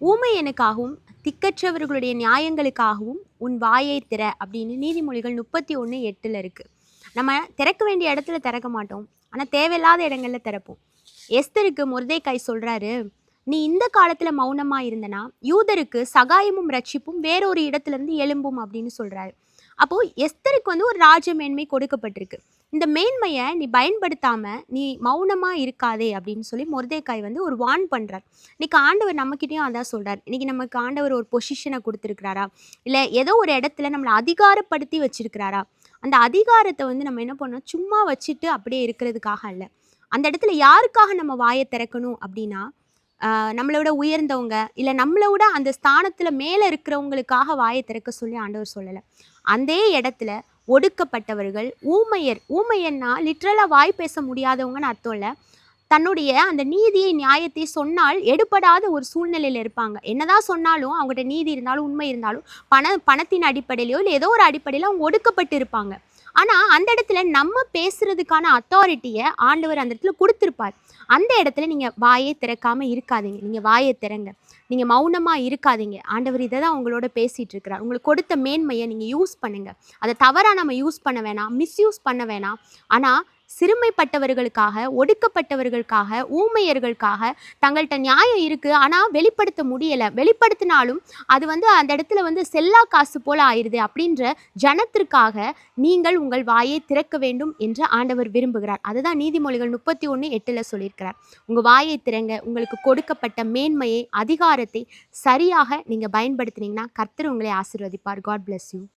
ஊமையனுக்காகவும் திக்கற்றவர்களுடைய நியாயங்களுக்காகவும் உன் வாயை திற அப்படின்னு நீதிமொழிகள் முப்பத்தி ஒன்று எட்டில் இருக்குது நம்ம திறக்க வேண்டிய இடத்துல திறக்க மாட்டோம். ஆனால் தேவையில்லாத இடங்களில் திறப்போம். எஸ்தருக்கு முருதைக்காய் சொல்கிறாரு நீ இந்த காலத்தில் மௌனமாக இருந்தனா யூதருக்கு சகாயமும் ரட்சிப்பும் வேறொரு இடத்துலேருந்து எழும்பும் அப்படின்னு சொல்கிறாரு அப்போது எஸ்தருக்கு வந்து ஒரு ராஜ மேன்மை கொடுக்கப்பட்டிருக்கு. இந்த மேன்மையை நீ பயன்படுத்தாம நீ மௌனமா இருக்காதே அப்படின்னு சொல்லி மொர்தேக்காய் வந்து ஒரு வான் பண்றார். இன்னைக்கு ஆண்டவர் நம்மக்கிட்டையும் அதான் சொல்றார். இன்னைக்கு நமக்கு ஆண்டவர் ஒரு பொசிஷனை கொடுத்துருக்கிறாரா? இல்லை ஏதோ ஒரு இடத்துல நம்மளை அதிகாரப்படுத்தி வச்சிருக்கிறாரா? அந்த அதிகாரத்தை வந்து நம்ம என்ன பண்ணோம் சும்மா வச்சுட்டு அப்படியே இருக்கிறதுக்காக இல்லை அந்த இடத்துல யாருக்காக நம்ம வாயை திறக்கணும் அப்படின்னா நம்மளோட நம்மளை விட உயர்ந்தவங்க இல்லை நம்மளை விட அந்த ஸ்தானத்தில் மேலே இருக்கிறவங்களுக்காக வாயை திறக்க சொல்லி ஆண்டவர் சொல்லலை. அந்த இடத்துல ஒடுக்கப்பட்டவர்கள் ஊமையர் ஊமையர்னா லிட்ரலாக வாய் பேச முடியாதவங்கன்னு அர்த்தம் இல்லை. தன்னுடைய அந்த நீதியை நியாயத்தை சொன்னால் எடுபடாத ஒரு சூழ்நிலையில் இருப்பாங்க. என்னதான் சொன்னாலும் அவங்ககிட்ட நீதி இருந்தாலும் உண்மை இருந்தாலும் பண பணத்தின் அடிப்படையிலையோ இல்லை ஏதோ ஒரு அடிப்படையில் அவங்க ஒடுக்கப்பட்டு இருப்பாங்க. ஆனால் அந்த இடத்துல நம்ம பேசுறதுக்கான அத்தாரிட்டியை ஆண்டவர் அந்த இடத்துல கொடுத்துருப்பார். அந்த இடத்துல நீங்கள் வாயை திறக்காமல் இருக்காதீங்க. நீங்கள் வாயை திறங்க. நீங்கள் மௌனமாக இருக்காதீங்க. ஆண்டவர் இதை தான் உங்களோட பேசிகிட்டு இருக்கிறார். உங்களுக்கு கொடுத்த மேன்மையை நீங்கள் யூஸ் பண்ணுங்க. அதை தவறாக நம்ம யூஸ் பண்ண வேணாம் மிஸ்யூஸ் பண்ண வேணாம். ஆனால் சிறுமைப்பட்டவர்களுக்காக ஒடுக்கப்பட்டவர்களுக்காக ஊமையர்களுக்காக தங்கள்கிட்ட நியாயம் இருக்குது ஆனால் வெளிப்படுத்த முடியலை. வெளிப்படுத்தினாலும் அது வந்து அந்த இடத்துல வந்து செல்லா காசு போல் ஆயிடுது அப்படின்ற ஜனத்திற்காக நீங்கள் உங்கள் வாயை திறக்க வேண்டும் என்று ஆண்டவர் விரும்புகிறார். அதுதான் நீதிமொழிகள் முப்பத்தி ஒன்று எட்டில் சொல்லியிருக்கிறார். உங்கள் வாயை திறங்க உங்களுக்கு கொடுக்கப்பட்ட மேன்மையை அதிகாரத்தை சரியாக நீங்கள் பயன்படுத்தினீங்கன்னா கர்த்தர் உங்களை ஆசீர்வதிப்பார். God bless you